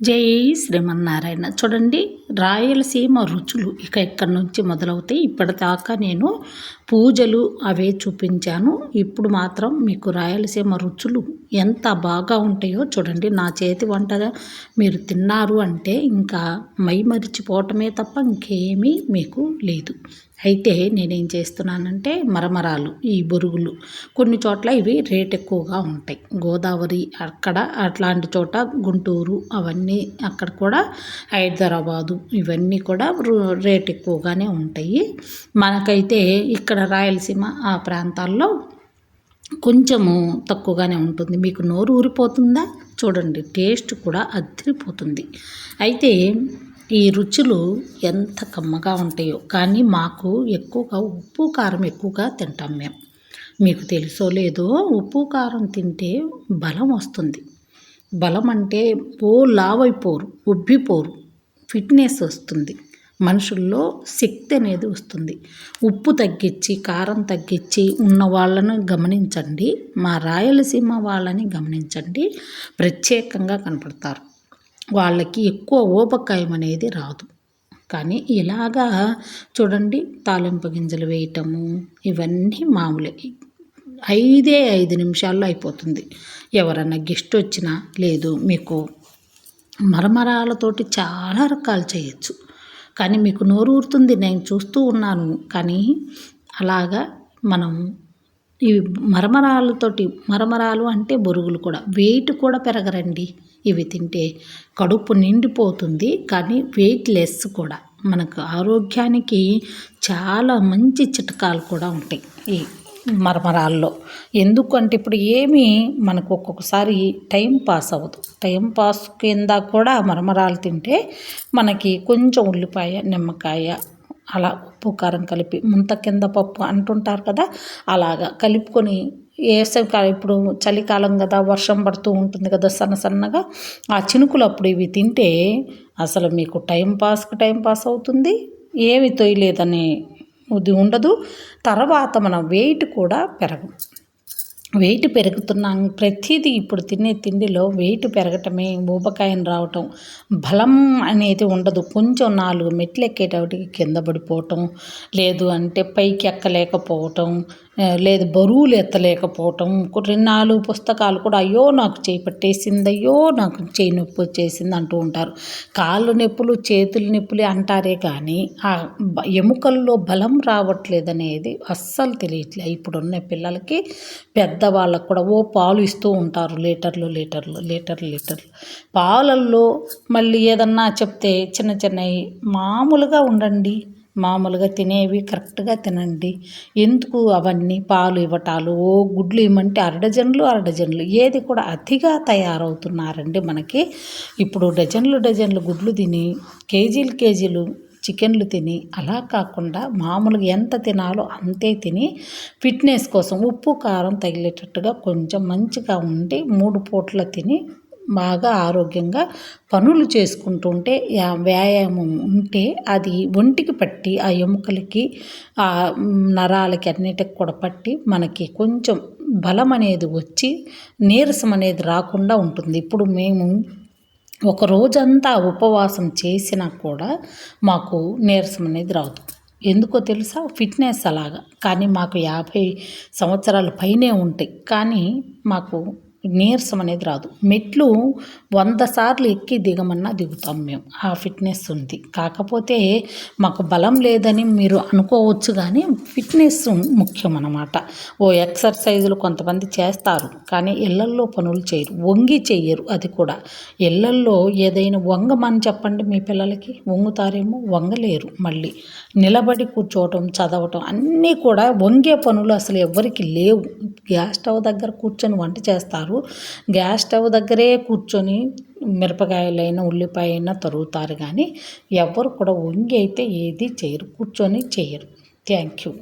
జై శ్రీమన్నారాయణ. చూడండి రాయలసీమ రుచులు ఇక ఇక్కడి నుంచి మొదలవుతాయి. ఇప్పటిదాకా నేను పూజలు అవే చూపించాను. ఇప్పుడు మాత్రం మీకు రాయలసీమ రుచులు ఎంత బాగా ఉంటాయో చూడండి. నా చేతి వంట మీరు తిన్నారు అంటే ఇంకా మై మరిచిపోవటమే తప్ప ఇంకేమీ మీకు లేదు. అయితే నేనేం చేస్తున్నానంటే మరమరాలు ఈ బొరుగులు కొన్ని చోట్ల ఇవి రేట్ ఎక్కువగా ఉంటాయి. గోదావరి అక్కడ అట్లాంటి చోట గుంటూరు అవన్నీ అక్కడ కూడా హైదరాబాదు ఇవన్నీ కూడా రేట్ ఎక్కువగానే ఉంటాయి. మనకైతే ఇక్కడ రాయలసీమ ఆ ప్రాంతాల్లో కొంచెము తక్కువగానే ఉంటుంది. మీకు నోరు ఊరిపోతుందా? చూడండి టేస్ట్ కూడా అదిరిపోతుంది. అయితే ఈ రుచులు ఎంత కమ్మగా ఉంటాయో కానీ మాకు ఎక్కువగా ఉప్పు కారం ఎక్కువగా తింటాం మేము. మీకు తెలుసో లేదో ఉప్పు కారం తింటే బలం వస్తుంది. బలం అంటే ఓ లావైపోరు ఉబ్బిపోరు ఫిట్నెస్ వస్తుంది. మనుషుల్లో శక్తి అనేది వస్తుంది. ఉప్పు తగ్గించి కారం తగ్గించి ఉన్న వాళ్ళను గమనించండి. మా రాయలసీమ వాళ్ళని గమనించండి. ప్రత్యేకంగా కనపడతారు. వాళ్ళకి ఎక్కువ ఊపకాయం అనేది రాదు. కానీ ఇలాగా చూడండి తాలింపు గింజలు వేయటము ఇవన్నీ మామూలే. ఐదే ఐదు నిమిషాల్లో అయిపోతుంది. ఎవరన్నా గెస్ట్ వచ్చినా లేదు మీకు మరమరాలతోటి చాలా రకాలు చేయొచ్చు. కానీ మీకు నోరు ఊరుతుంది నేను చూస్తూ ఉన్నాను. కానీ అలాగా మనం ఇవి మరమరాలతోటి మరమరాలు అంటే బొరుగులు కూడా. వెయిట్ కూడా పెరగరండి. ఇవి తింటే కడుపు నిండిపోతుంది కానీ వెయిట్ లెస్ కూడా. మనకు ఆరోగ్యానికి చాలా మంచి చిట్కాలు కూడా ఉంటాయి. ఈ మరమరాల్లో. ఎందుకంటే ఇప్పుడు ఏమీ మనకు ఒక్కొక్కసారి టైం పాస్ అవ్వదు. టైం పాస్ కింద కూడా మరమరాలు తింటే మనకి కొంచెం ఉల్లిపాయ నిమ్మకాయ అలా ఉప్పు కారం కలిపి ముంత కింద పప్పు అంటుంటారు కదా అలాగా కలుపుకొని వేసవికాలం ఇప్పుడు చలికాలం కదా వర్షం పడుతూ ఉంటుంది కదా సన్న సన్నగా ఆ చినుకులు అప్పుడు ఇవి తింటే అసలు మీకు టైం పాస్కి టైం పాస్ అవుతుంది? ఏమి తొయ్యలేదని ఉండదు. తర్వాత మన వెయిట్ కూడా పెరగదు వెయిట్ పెరుగుతున్నాం. ప్రతిదీ ఇప్పుడు తినే తిండిలో వెయిట్ పెరగటమే ఊబకాయం రావటం బలం అనేది ఉండదు. కొంచెం నాలుగు మెట్లు ఎక్కేటప్పటికి కింద పడిపోవటం లేదు అంటే పైకి ఎక్కలేకపోవటం లేదు బరువులు ఎత్తలేకపోవటం రెండు నాలుగు పుస్తకాలు కూడా అయ్యో నాకు చేయి పట్టేసింది అయ్యో నాకు చేయి నొప్పి వచ్చేసింది అంటూ ఉంటారు. కాళ్ళు నొప్పులు చేతులు నొప్పులు అంటారే కానీ ఆ ఎముకల్లో బలం రావట్లేదు అనేది అస్సలు తెలియట్లే. ఇప్పుడున్న పిల్లలకి పెద్దవాళ్ళకు కూడా ఓ పాలు ఇస్తూ ఉంటారు లీటర్లు లీటర్లు లీటర్లు లీటర్లు. పాలల్లో మళ్ళీ ఏదన్నా చెప్తే చిన్న చిన్నవి మామూలుగా ఉండండి. మామూలుగా తినేవి కరెక్ట్గా తినండి. ఎందుకు అవన్నీ పాలు ఇవ్వటాలు? ఓ గుడ్లు ఇవ్వమంటే అరడజన్లు అరడజన్లు ఏది కూడా అతిగా తయారవుతున్నారండి మనకి. ఇప్పుడు డజన్లు డజన్లు గుడ్లు తిని కేజీలు కేజీలు చికెన్లు తిని అలా కాకుండా మామూలుగా ఎంత తినాలో అంతే తిని ఫిట్నెస్ కోసం ఉప్పు కారం తగిలేటట్టుగా కొంచెం మంచిగా ఉండి మూడు పూట్ల తిని బాగా ఆరోగ్యంగా పనులు చేసుకుంటుంటే వ్యాయామం ఉంటే అది ఒంటికి పట్టి ఆ ఎముకలకి ఆ నరాలకి అన్నిటికి కూడా పట్టి మనకి కొంచెం బలం అనేది వచ్చి నీరసం అనేది రాకుండా ఉంటుంది. ఇప్పుడు మేము ఒక రోజంతా ఉపవాసం చేసినా కూడా మాకు నీరసం అనేది రాదు. ఎందుకో తెలుసా? ఫిట్నెస్ అలాగా. కానీ మాకు యాభై సంవత్సరాల పైనే ఉంటాయి. కానీ మాకు నీరసం అనేది రాదు. మెట్లు వంద సార్లు ఎక్కి దిగమన్నా దిగుతాం మేము. ఆ ఫిట్నెస్ ఉంది. కాకపోతే మాకు బలం లేదని మీరు అనుకోవచ్చు కానీ ఫిట్నెస్ ముఖ్యం అన్నమాట ఓ ఎక్సర్సైజులు కొంతమంది చేస్తారు. కానీ ఇళ్ళల్లో పనులు చేయరు. వంగి చెయ్యరు అది కూడా. ఇళ్ళల్లో ఏదైనా వంగమని చెప్పండి మీ పిల్లలకి. వంగుతారేమో వంగలేరు మళ్ళీ. నిలబడి కూర్చోవటం చదవటం అన్నీ కూడా వంగే పనులు అసలు ఎవరికి లేవు. గ్యాస్ స్టవ్ దగ్గర కూర్చొని వంట చేస్తారు. గ్యాస్ స్టవ్ దగ్గరే కూర్చొని మిరపకాయలైనా ఉల్లిపాయ అయినా తరుగుతారు కానీ ఎవరు కూడా వంగి అయితే ఏది చేయరు. కూర్చొని చేయరు. Thank you.